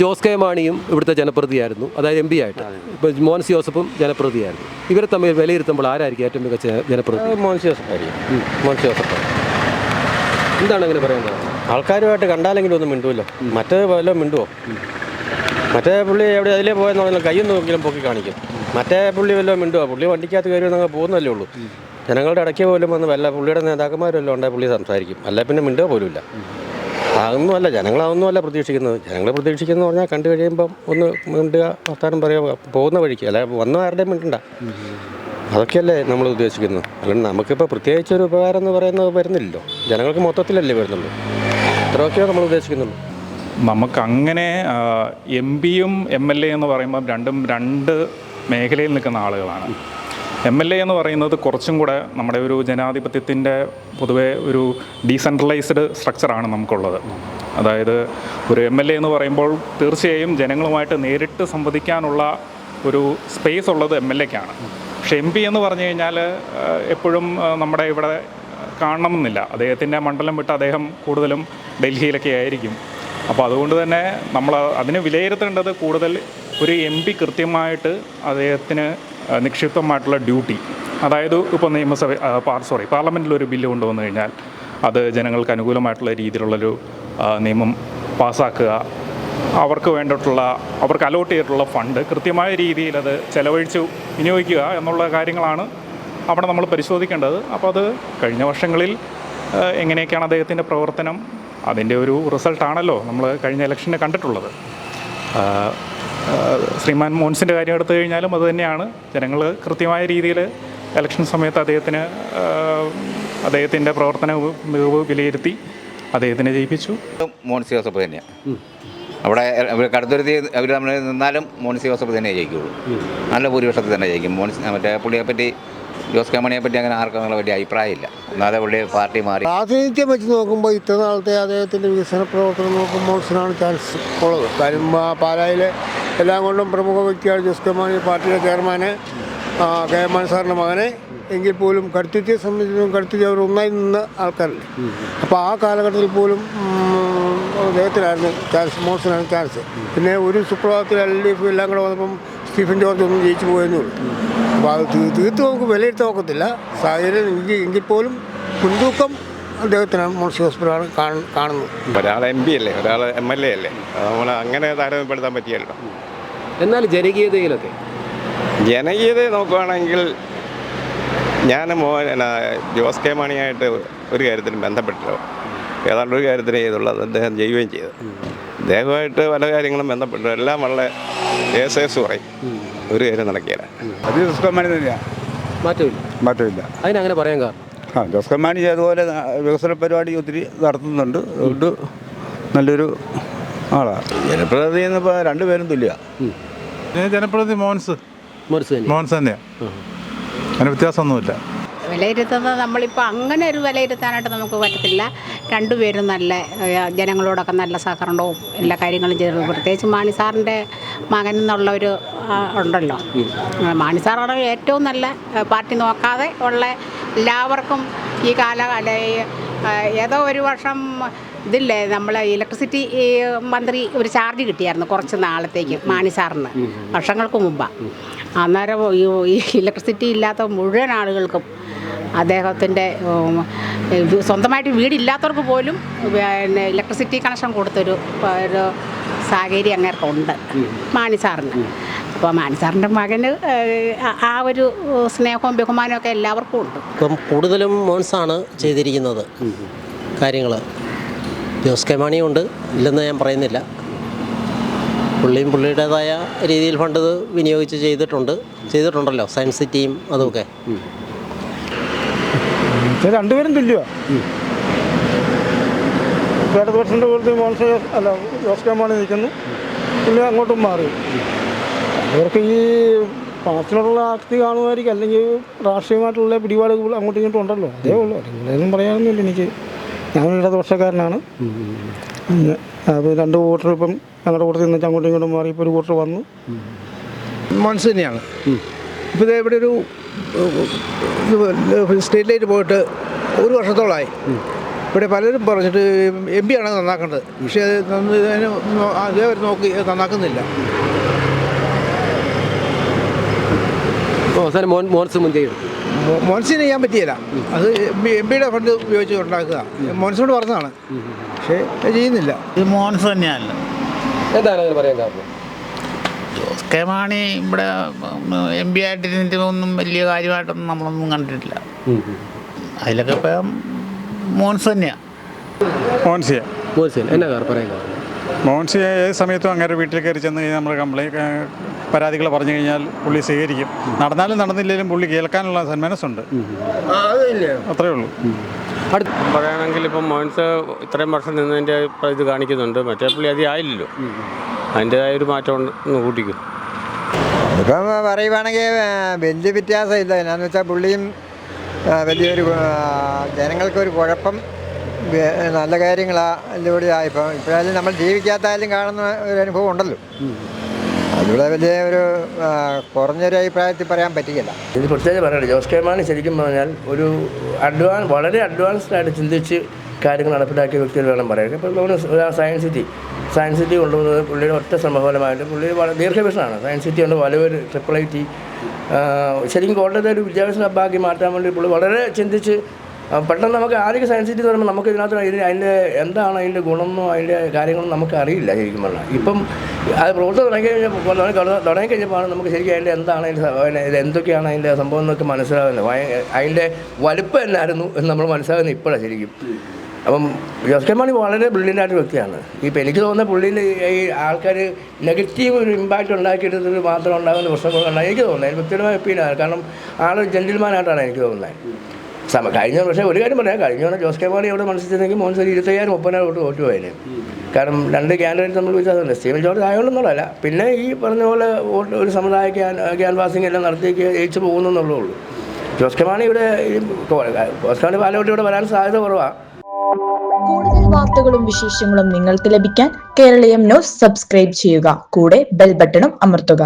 Jose K മാണിയും ഇവിടുത്തെ ജനപ്രതിയായിരുന്നു അതായത് M P ആയിട്ട്. ഇപ്പോൾ മോൻസ് ജോസഫും ജനപ്രതിയായിരുന്നു ഇവരെ തമ്മിൽ വിലയിരുത്തുമ്പോൾ ആരായിരിക്കും ഏറ്റവും മികച്ച ജനപ്രതി മോൻസ് ജോസഫായിരിക്കും മോൻസ് ജോസഫ് എന്താണ് അങ്ങനെ പറയുന്നത് ആൾക്കാരുമായിട്ട് കണ്ടാലെങ്കിലും ഒന്നും മിണ്ടുമല്ലോ മറ്റേ വല്ലതും മിണ്ടുവോ? മറ്റേ പുള്ളി എവിടെ അതിലേ പോയെന്ന് പറഞ്ഞാൽ കയ്യിൽ നോക്കിയാലും പൊക്കി കാണിക്കും. മറ്റേ പുള്ളി വല്ലതും മിണ്ടുവോ? പുള്ളി വണ്ടിക്കകത്ത് കയറി നിങ്ങൾ പോകുന്നല്ലേ ഉള്ളൂ. ജനങ്ങളുടെ ഇടയ്ക്ക് പോലും വന്ന് വല്ല പുള്ളിയുടെ നേതാക്കന്മാരെല്ലാം ഉണ്ടായ പുള്ളി സംസാരിക്കും. അല്ല പിന്നെ മിണ്ടുക പോലുമില്ല. അതൊന്നുമല്ല ജനങ്ങളതൊന്നുമല്ല പ്രതീക്ഷിക്കുന്നത്. ജനങ്ങൾ പ്രതീക്ഷിക്കുന്നത് പറഞ്ഞാൽ കണ്ടു കഴിയുമ്പം ഒന്ന് മിണ്ടുക വർത്താനം പറയുക പോകുന്ന വഴിക്ക് അല്ല വന്ന ആരുടെയും മിണ്ടണ്ട. അതൊക്കെയല്ലേ നമ്മൾ ഉദ്ദേശിക്കുന്നത്. അല്ലാണ്ട് നമുക്കിപ്പോൾ പ്രത്യേകിച്ച് ഒരു ഉപകാരം എന്ന് പറയുന്നത് വരുന്നില്ലല്ലോ. ജനങ്ങൾക്ക് മൊത്തത്തിലല്ലേ വരുന്നുള്ളൂ. ഇത്രയൊക്കെയോ നമ്മൾ ഉദ്ദേശിക്കുന്നുള്ളൂ നമുക്കങ്ങനെ എം പിയും എം എൽ എ എന്ന് പറയുമ്പോൾ രണ്ടും രണ്ട് മേഖലയിൽ നിൽക്കുന്ന ആളുകളാണ്. എം എൽ എ എന്ന് പറയുന്നത് കുറച്ചും കൂടെ നമ്മുടെ ഒരു ജനാധിപത്യത്തിന്റെ പൊതുവെ ഒരു ഡീസെൻട്രലൈസ്ഡ് സ്ട്രക്ചറാണ് നമുക്കുള്ളത്. അതായത് ഒരു എം എൽ എ എന്ന് പറയുമ്പോൾ തീർച്ചയായും ജനങ്ങളുമായിട്ട് നേരിട്ട് സംവദിക്കാനുള്ള ഒരു സ്പേസ് ഉള്ളത് എം എൽ എക്കാണ് പക്ഷേ എം പി എന്ന് പറഞ്ഞു കഴിഞ്ഞാൽ എപ്പോഴും നമ്മുടെ ഇവിടെ കാണണമെന്നില്ല. അദ്ദേഹത്തിന്റെ മണ്ഡലം വിട്ട് അദ്ദേഹം കൂടുതലും ഡൽഹിയിലൊക്കെ ആയിരിക്കും. അപ്പോൾ അതുകൊണ്ട് തന്നെ നമ്മൾ അതിനെ വിലയിരുത്തേണ്ടത് കൂടുതൽ ഒരു എം പി കൃത്യമായിട്ട് അദ്ദേഹത്തിന് നിക്ഷിപ്തമായിട്ടുള്ള ഡ്യൂട്ടി. അതായത് ഇപ്പോൾ നിയമസഭ സോറി പാർലമെന്റിൽ ഒരു ബില്ല് കൊണ്ടുവന്നു കഴിഞ്ഞാൽ അത് ജനങ്ങൾക്ക് അനുകൂലമായിട്ടുള്ള രീതിയിലുള്ളൊരു നിയമം പാസ്സാക്കുക അവർക്ക് വേണ്ടിയിട്ടുള്ള അവർക്ക് അലോട്ട് ചെയ്തിട്ടുള്ള ഫണ്ട് കൃത്യമായ രീതിയിൽ അത് ചെലവഴിച്ച് വിനിയോഗിക്കുക എന്നുള്ള കാര്യങ്ങളാണ് അവിടെ നമ്മൾ പരിശോധിക്കേണ്ടത്. അപ്പോൾ അത് കഴിഞ്ഞ വർഷങ്ങളിൽ എങ്ങനെയൊക്കെയാണ് അദ്ദേഹത്തിന്റെ പ്രവർത്തനം? അതിന്റെ ഒരു റിസൾട്ടാണല്ലോ നമ്മൾ കഴിഞ്ഞ ഇലക്ഷനെ കണ്ടിട്ടുള്ളത്. ശ്രീമാൻ മോൻസിന്റെ കാര്യം എടുത്തു കഴിഞ്ഞാലും അതുതന്നെയാണ് ജനങ്ങൾ കൃത്യമായ രീതിയിൽ ഇലക്ഷൻ സമയത്ത് അദ്ദേഹത്തിന് അദ്ദേഹത്തിന്റെ പ്രവർത്തന മികവ് വിലയിരുത്തി അദ്ദേഹത്തിനെ ജയിപ്പിച്ചു. മോൻസി ജോസഫ് തന്നെയാണ് അവിടെ കടുത്തുരുത്തി അവർ നമ്മൾ നിന്നാലും മോൻസി ജോസഫ് തന്നെ ജയിക്കുള്ളൂ നല്ല ഭൂരിപക്ഷത്തിൽ തന്നെ ജയിക്കും. മോൻസി മറ്റേ പുള്ളിയെപ്പറ്റി ജോസ് കെ മണിയെ പറ്റി അങ്ങനെ ആർക്കും അങ്ങനെ വലിയ അഭിപ്രായമില്ല. എന്നാലേ പുള്ളി പാർട്ടി മാറി. പ്രാതിനിധ്യം വെച്ച് നോക്കുമ്പോൾ ഇത്ര നാളത്തെ അദ്ദേഹത്തിന്റെ വികസന പ്രവർത്തനം നോക്കുമ്പോൾ മോൻസിനാണ് ചാൻസ് ഉള്ളത്. കാര്യം പാലായിലെ എല്ലാം കൊണ്ടും പ്രമുഖ വ്യക്തിയാണ് ജോസ് കെ മാണി പാർട്ടിയുടെ ചെയർമാന് കെ എം മാണി സാറിന്റെ മകനെ. എങ്കിൽ പോലും കടുത്തിയെ സംബന്ധിച്ചും കടുത്തി അവർ ഒന്നായി നിന്ന ആൾക്കാരല്ലേ അപ്പോൾ ആ കാലഘട്ടത്തിൽ പോലും അദ്ദേഹത്തിലായിരുന്നു ചാൻസ് മോഹൻസിനായിരുന്നു ചാൻസ്. പിന്നെ ഒരു സുപ്രഭാതത്തിൽ എൽ ഡി എഫ് എല്ലാം കൂടെ വന്നപ്പം സ്റ്റീഫൻ ജോർജ് ഒന്നും ജയിച്ചു പോയെന്നേ ഉള്ളൂ. അപ്പോൾ അത് തീർത്ത് നമുക്ക് വിലയിരുത്താൻ നോക്കത്തില്ല സാഹചര്യം എങ്കിൽ എങ്കിൽ പോലും മുൻതൂക്കം അദ്ദേഹത്തിനാണ് മുൻസി ഹോസ്പിറ്റലാണ് കാണുന്നത്. ഒരാൾ എം പി അല്ലേ? ഒരാൾ എം എൽ എ അല്ലേ? നമ്മൾ അങ്ങനെ താരതമ്യപ്പെടുത്താൻ പറ്റിയല്ലോ. എന്നാൽ ജനകീയതയിലൊക്കെ? ജനകീയത നോക്കുകയാണെങ്കിൽ ഞാൻ മോ എന്നാ, ജോസ് കെ മണിയായിട്ട് ഒരു കാര്യത്തിലും ബന്ധപ്പെട്ടോ ഏതാണ്ട് ഒരു കാര്യത്തിന് ചെയ്തുള്ളത് അദ്ദേഹം ചെയ്യുകയും ചെയ്തു. അദ്ദേഹമായിട്ട് പല കാര്യങ്ങളും ബന്ധപ്പെട്ടു. എല്ലാം വളരെ ഏസേസ് പറയും ഒരു കാര്യം നടക്കില്ല. അത് മാറ്റമില്ല. മാറ്റമില്ല. അതിനങ്ങനെ പറയാൻ കാരണം? ആ ജോസ് കമ്മാണി അതുപോലെ വികസന പരിപാടി ഒത്തിരി നടത്തുന്നുണ്ട്. അതുകൊണ്ട് നല്ലൊരു ആളാണ്. ജനപ്രതിനിധി എന്നിപ്പോൾ രണ്ടുപേരും തുല്യ. ജനപ്രതിനിധി മോൻസ്. മോൻസ് മോൻസ് തന്നെയാണ് അങ്ങനെ വ്യത്യാസമൊന്നുമില്ല. വിലയിരുത്തുന്നത് നമ്മളിപ്പോൾ അങ്ങനെ ഒരു വിലയിരുത്താനായിട്ട് നമുക്ക് പറ്റത്തില്ല. രണ്ടുപേരും നല്ല ജനങ്ങളോടൊക്കെ നല്ല സഹകരണവും എല്ലാ കാര്യങ്ങളും ചെയ്തു പ്രത്യേകിച്ച് മാണി സാറിന്റെ മകൻ എന്നുള്ള ഒരു ഉണ്ടല്ലോ. മാണി സാറാണ് ഏറ്റവും നല്ല പാർട്ടി നോക്കാതെ ഉള്ള എല്ലാവർക്കും ഈ കാലകാല ഏതോ ഒരു വർഷം ഇതില്ലേ നമ്മൾ ഇലക്ട്രിസിറ്റി മന്ത്രി ഒരു ചാർജ് കിട്ടിയായിരുന്നു കുറച്ച് നാളത്തേക്ക് മാണി സാറിന് വർഷങ്ങൾക്ക് മുമ്പാണ് അന്നേരം ഈ ഇലക്ട്രിസിറ്റി ഇല്ലാത്ത മുഴുവൻ ആളുകൾക്കും അദ്ദേഹത്തിന്റെ സ്വന്തമായിട്ട് വീടില്ലാത്തവർക്ക് പോലും പിന്നെ ഇലക്ട്രിസിറ്റി കണക്ഷൻ കൊടുത്തൊരു ഒരു സാഹചര്യം അങ്ങേർക്കുണ്ട് മാണി സാറിന്. അപ്പോൾ മാനസാറിന്റെ മകന് ആ- ഒരു സ്നേഹവും ബഹുമാനവും ഒക്കെ എല്ലാവർക്കും ഉണ്ട്. ഇപ്പം കൂടുതലും മോൻസാണ് ചെയ്തിരിക്കുന്നത് കാര്യങ്ങൾ. ജോസ് കെ മാണിയുണ്ട് ഇല്ലെന്ന് ഞാൻ പറയുന്നില്ല. പുള്ളിയും പുള്ളിയുടേതായ രീതിയിൽ ഫണ്ട് വിനിയോഗിച്ച് ചെയ്തിട്ടുണ്ട്. ചെയ്തിട്ടുണ്ടല്ലോ സയൻസ് സിറ്റിയും അതുമൊക്കെ. രണ്ടുപേരും തുല്യമാണ് ഇടതുപക്ഷന്റെ കൂടുതൽ മോൻസ് അല്ല ജോസ് കെ മാണി നിൽക്കുന്നു. പുള്ളി അങ്ങോട്ടും മാറി. അവർക്ക് ഈ പണത്തിനോടുള്ള ആസ്തി കാണുമായിരിക്കും. അല്ലെങ്കിൽ രാഷ്ട്രീയമായിട്ടുള്ള പിടിപാടുകൾ അങ്ങോട്ടും ഇങ്ങോട്ടും ഉണ്ടല്ലോ. അതേ ഉള്ളൂ. അതിലൊന്നും പറയാനൊന്നുമില്ല എനിക്ക്. ഞാൻ ഇടതുപക്ഷക്കാരനാണ്. അപ്പോൾ രണ്ട് വോട്ടർ ഇപ്പം ഞങ്ങളുടെ കൂട്ടത്തിൽ നിന്ന് അങ്ങോട്ടും ഇങ്ങോട്ടും മാറി ഇപ്പോൾ ഒരു വോട്ടർ വന്നു. മോൻസ് തന്നെയാണ് ഇപ്പോൾ ഇത് ഇവിടെ ഒരു സ്റ്റേറ്റിലേക്ക് പോയിട്ട് ഒരു വർഷത്തോളമായി ഇവിടെ പലരും പറഞ്ഞിട്ട് എം പി ആണ് നന്നാക്കേണ്ടത്. പക്ഷേ അത് അതേ അവർ നോക്കി നന്നാക്കുന്നില്ല. അവസാനം മോൻ മോൻസ് മുൻകൈ എടുത്തു. മോൻസിന് ചെയ്യാൻ പറ്റിയില്ല. അത് എം പിയുടെ ഫണ്ട് ഉപയോഗിച്ച് ഉണ്ടാക്കുക. മോൻസിനോട് പറഞ്ഞതാണ്. പക്ഷേ അത് ചെയ്യുന്നില്ല. ഇത് മോൻസ് തന്നെയല്ല. എന്താണ് അങ്ങനെ പറയാൻ കാരണം? ജോസ് കെ മാണി ഇവിടെ എം പി ആയിട്ടിരുന്നിട്ട് ഒന്നും വലിയ കാര്യമായിട്ടൊന്നും നമ്മളൊന്നും കണ്ടിട്ടില്ല. അതിലൊക്കെ ഇപ്പം മോൻസ് തന്നെയാണ് മോൻസിയെ മോൻസ് എന്നാ കാരണം പറയാൻ കാരണം? മോൻസിയെ ഏത് സമയത്തും അങ്ങനെ വീട്ടിൽ കയറി ചെന്ന് കഴിഞ്ഞാൽ നമ്മൾ കംപ്ലൈന്റ് പരാതികൾ പറഞ്ഞു കഴിഞ്ഞാൽ പുള്ളി സ്വീകരിക്കും. നടന്നാലും നടന്നില്ലെങ്കിലും പുള്ളി കേൾക്കാനുള്ള സന്മനസ്സുണ്ട്. അത്രേ ഉള്ളൂ. അടുത്ത പറയുകയാണെങ്കിൽ ഇപ്പം മോൻസ് ഇത്രയും വർഷം നിന്നതിന്റെ ഇത് കാണിക്കുന്നുണ്ട്. മറ്റേ പുള്ളി അതി ആയില്ലല്ലോ. അതിന്റെതായ ഒരു മാറ്റം ഒന്ന് കൂട്ടിക്കും. ഇപ്പം പറയുവാണെങ്കിൽ വലിയ വ്യത്യാസമില്ല. എന്നാന്ന് വെച്ചാൽ പുള്ളിയും വലിയൊരു ജനങ്ങൾക്കൊരു കുഴപ്പം നല്ല കാര്യങ്ങളിലൂടെ ആയിപ്പോൾ ഇപ്പോഴായാലും നമ്മൾ ജീവിക്കാത്തായാലും കാണുന്ന ഒരു അനുഭവം ഉണ്ടല്ലോ. അതിലൂടെ വലിയ ഒരു കുറഞ്ഞൊരു അഭിപ്രായത്തിൽ പറയാൻ പറ്റില്ല ഇത് പ്രത്യേകിച്ച് പറയട്ടെ ജോസ് കെ മാണി ശരിക്കും പറഞ്ഞാൽ ഒരു അഡ്വാൻസ് വളരെ അഡ്വാൻസ്ഡ് ആയിട്ട് ചിന്തിച്ച് കാര്യങ്ങൾ നടപ്പിലാക്കിയ വ്യക്തികൾ വേണം പറയാൻ. ഇപ്പോൾ നമ്മൾ സയൻസ് സിറ്റി സയൻസ് സിറ്റി കൊണ്ടുവന്നത് പുള്ളിയുടെ ഒറ്റ സംഭവമായിട്ട് പുള്ളി വളരെ ദീർഘവിഷനാണ് സയൻസ് സിറ്റി കൊണ്ട് വലവൊരു ട്രിപ്പിൾ ഐ ടി ശരിക്കും കോട്ടയത്തെ ഒരു വിദ്യാഭ്യാസ ഹബ്ബാക്കി മാറ്റാൻ വേണ്ടി പുള്ളി വളരെ ചിന്തിച്ച് പെട്ടെന്ന് നമുക്ക് ആദ്യം സയൻസ് പറയുമ്പോൾ നമുക്ക് ഇതിനകത്ത് ഇതിന് അതിന്റെ എന്താണ് അതിന്റെ ഗുണമെന്നോ അതിന്റെ കാര്യങ്ങളും നമുക്ക് അറിയില്ല ശരിക്കും പറഞ്ഞാൽ ഇപ്പം അത് പ്രവർത്തനം തുടങ്ങി കഴിഞ്ഞപ്പോൾ തുടങ്ങി കഴിഞ്ഞപ്പോഴാണ് നമുക്ക് ശരിക്കും അതിന്റെ എന്താണ് അതിന്റെ ഇത് എന്തൊക്കെയാണ് അതിന്റെ സംഭവം എന്നൊക്കെ മനസ്സിലാകുന്നത്. ഭയ- അതിന്റെ വലുപ്പം എന്നായിരുന്നു എന്ന് നമ്മൾ മനസ്സിലാകുന്നത് ഇപ്പോഴാണ് ശരിക്കും. അപ്പം ജോസ് കെ മാണി വളരെ ബ്രില്യന്റ് ആയിട്ട് വ്യക്തിയാണ്. ഇപ്പം എനിക്ക് തോന്നുന്ന പുള്ളിയിൽ ഈ ആൾക്കാർ നെഗറ്റീവ് ഒരു ഇമ്പാക്റ്റ് ഉണ്ടാക്കിയിട്ട് മാത്രം ഉണ്ടാകുന്ന പ്രശ്നങ്ങളുണ്ടാകും എനിക്ക് തോന്നുന്നത്. വ്യക്തിപരമായ ഒപ്പീനിയനാണ് കാരണം ആൾ ജെന്റിൽമാനായിട്ടാണ് എനിക്ക് തോന്നുന്നത്. സമ കഴിഞ്ഞ പക്ഷേ ഒരു കാര്യം പറയാം. കഴിഞ്ഞ തവണ ജോസ് കെ മാണി അവിടെ മത്സരിച്ചിരുന്നെങ്കിൽ മോഹൻ ഒരു ഇരുപത്തയ്യായിരം മുപ്പതിനായിരം വോട്ട് വോട്ട് പോയതിന് കാരണം രണ്ട് ക്യാൻഡിഡേറ്റ് നമ്മൾ വിശ്വാസമുണ്ട് സ്റ്റീവൻ ജോർജ് ആയതുകൊണ്ടൊന്നുമല്ല പിന്നെ ഈ പറഞ്ഞ പോലെ വോട്ട് ഒരു സമുദായ ക്യാൻ ക്യാൻവാസിങ് എല്ലാം നടത്തി ജയിച്ചു പോകുന്നു എന്നുള്ളൂ ജോസ് കെ മാണി ഇവിടെ ജോസ് കെ മാണി ഇവിടെ വരാൻ സാധ്യത കുറവാണ് കൂടുതൽ വാർത്തകളും വിശേഷങ്ങളും നിങ്ങൾക്ക് ലഭിക്കാൻ കേരളീയം ന്യൂസ് സബ്സ്ക്രൈബ് ചെയ്യുക. കൂടെ ബെൽ ബട്ടണും അമർത്തുക.